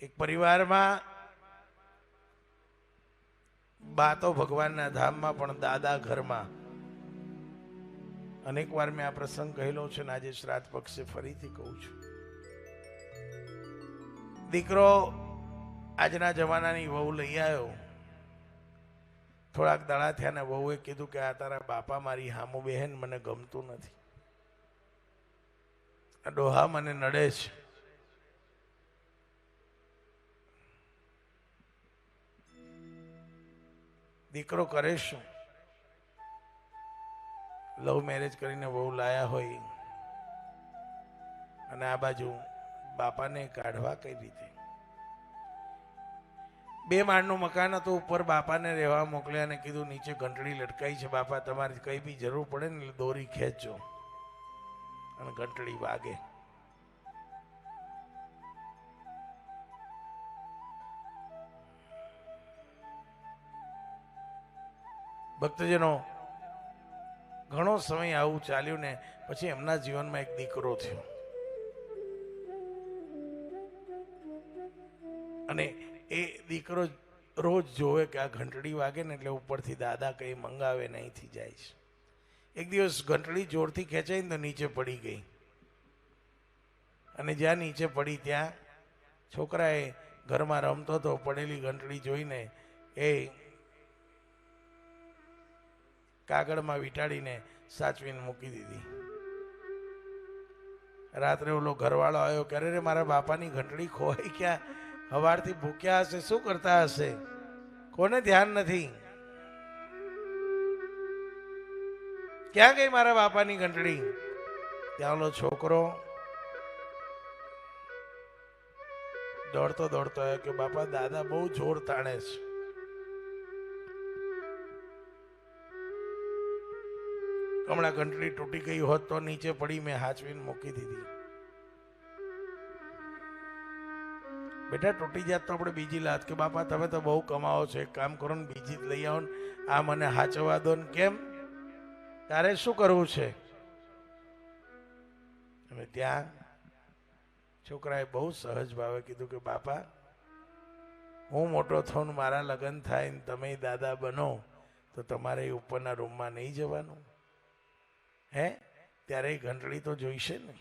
એક પરિવારમાં બા તો ભગવાનના ધામમાં, પણ દાદા ઘરમાં. અનેક વાર મેં આ પ્રસંગ કહેલો છે ને આજે શ્રાદ્ધ પક્ષે ફરીથી કહું છું. દીકરો આજના જમાનાની વહુ લઈ આવ્યો. થોડાક દાડા થયા ને વહુએ કીધું કે આ તારા બાપા મારી હામું બહેન, મને ગમતું નથી. આ ડોહા મને નડે છે. દીકરો કરે શું? લવ મેરેજ કરીને બહુ લાયા હોય. અને આ બાજુ બાપાને કાઢવા કઈ રીતે? બે માળનું મકાન હતું, ઉપર બાપાને રહેવા મોકલ્યા અને કીધું, નીચે ઘંટડી લટકાઈ છે બાપા, તમારે કઈ બી જરૂર પડે ને દોરી ખેંચજો. અને ઘંટડી વાગે. ભક્તજનો, ઘણો સમય આવું ચાલ્યું ને પછી એમના જીવનમાં એક દીકરો થયો. અને એ દીકરો રોજ જોવે કે આ ઘંટડી વાગે ને એટલે ઉપરથી દાદા કંઈ મંગાવે ને અહીંથી જાય છે. એક દિવસ ઘંટડી જોરથી ખેંચાઈને તો નીચે પડી ગઈ. અને જ્યાં નીચે પડી ત્યાં છોકરાએ ઘરમાં રમતો હતો પડેલી ઘંટડી જોઈને એ કાગળમાં વીંટાડીને સાચવીને મૂકી દીધી. રાત્રે ઓલો ઘરવાળો આવ્યો કરે રે મારા બાપાની ઘંટડી ખોવાઈ ક્યાં હવારથી ભૂખ્યા હશે, શું કરતા હશે? કોને ધ્યાન નથી? ક્યાં ગઈ મારા બાપાની ઘંટડી? ત્યાં ઓલો છોકરો દોડતો દોડતો આવ્યો કે, બાપા, દાદા બહુ જોર તાણે છે. હમણાં ઘંટડી તૂટી ગઈ હોત તો નીચે પડી મેં હાચવીને મૂકી દીધી. બેટા તૂટી જાત તો આપણે બીજી લાત કે બાપા તમે તો બહુ કમાવો છો, એક કામ કરો ને બીજી જ લઈ આવો ને, આ મને હાચવા દો ને કેમ? તારે શું કરવું છે? અને ત્યાં છોકરાએ બહુ સહજ ભાવે કીધું કે બાપા, હું મોટો થઉં મારા લગ્ન થાય ને તમે દાદા બનો, તો તમારે ઉપરના રૂમમાં નહીં જવાનું. હે? ત્યારે ઘંટડી તો જોઈશે ને